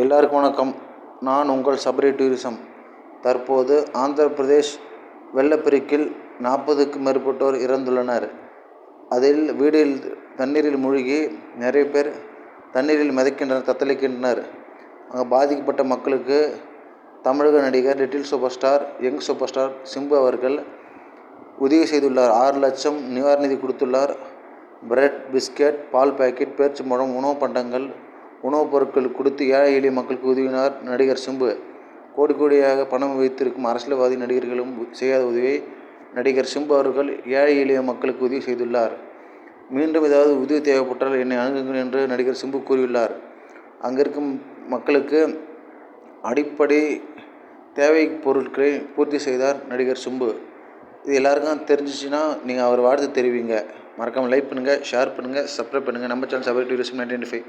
எல்லாருக்கும் வணக்கம். நான் உங்கள் சபரி டூரிசம். தற்போது ஆந்திர பிரதேஷ் வெள்ளப்பெருக்கில் நாற்பதுக்கும் மேற்பட்டோர் இறந்துள்ளனர். அதில் வீடில் தண்ணீரில் மூழ்கி நிறைய பேர் தண்ணீரில் மிதக்கின்றனர் தத்தளிக்கின்றனர். அங்கே பாதிக்கப்பட்ட மக்களுக்கு தமிழக நடிகர் little super star young super star Simbu அவர்கள் உதவி செய்துள்ளார். ஆறு லட்சம் நிவாரண நிதி கொடுத்துள்ளார். பிரெட் பிஸ்கெட் பால் பாக்கெட் மூலம் உணவு பண்டங்கள் உணவுப் பொருட்கள் கொடுத்து ஏழை எளிய மக்களுக்கு உதவினார் நடிகர் சிம்பு. கோடி கோடியாக பணம் வைத்திருக்கும் அரசியல்வாதி நடிகர்களும் செய்யாத உதவியை நடிகர் சிம்பு அவர்கள் ஏழை எளிய மக்களுக்கு உதவி செய்துள்ளார். மீண்டும் ஏதாவது உதவி தேவைப்பட்டால் என்னை அணுகுங்கள் என்று நடிகர் சிம்பு கூறியுள்ளார். அங்கிருக்கும் மக்களுக்கு அடிப்படை தேவை பொருட்களை பூர்த்தி செய்தார் நடிகர் சிம்பு. இது எல்லாருக்கும் தெரிஞ்சிச்சுன்னா நீங்கள் அவர் வாழ்த்து தெரிவிங்க. மறக்காமல் லைக் பண்ணுங்கள் ஷேர் பண்ணுங்கள் சப்ஸ்கிரைப் பண்ணுங்கள் நம்ம channel Sabari tourism ninety five.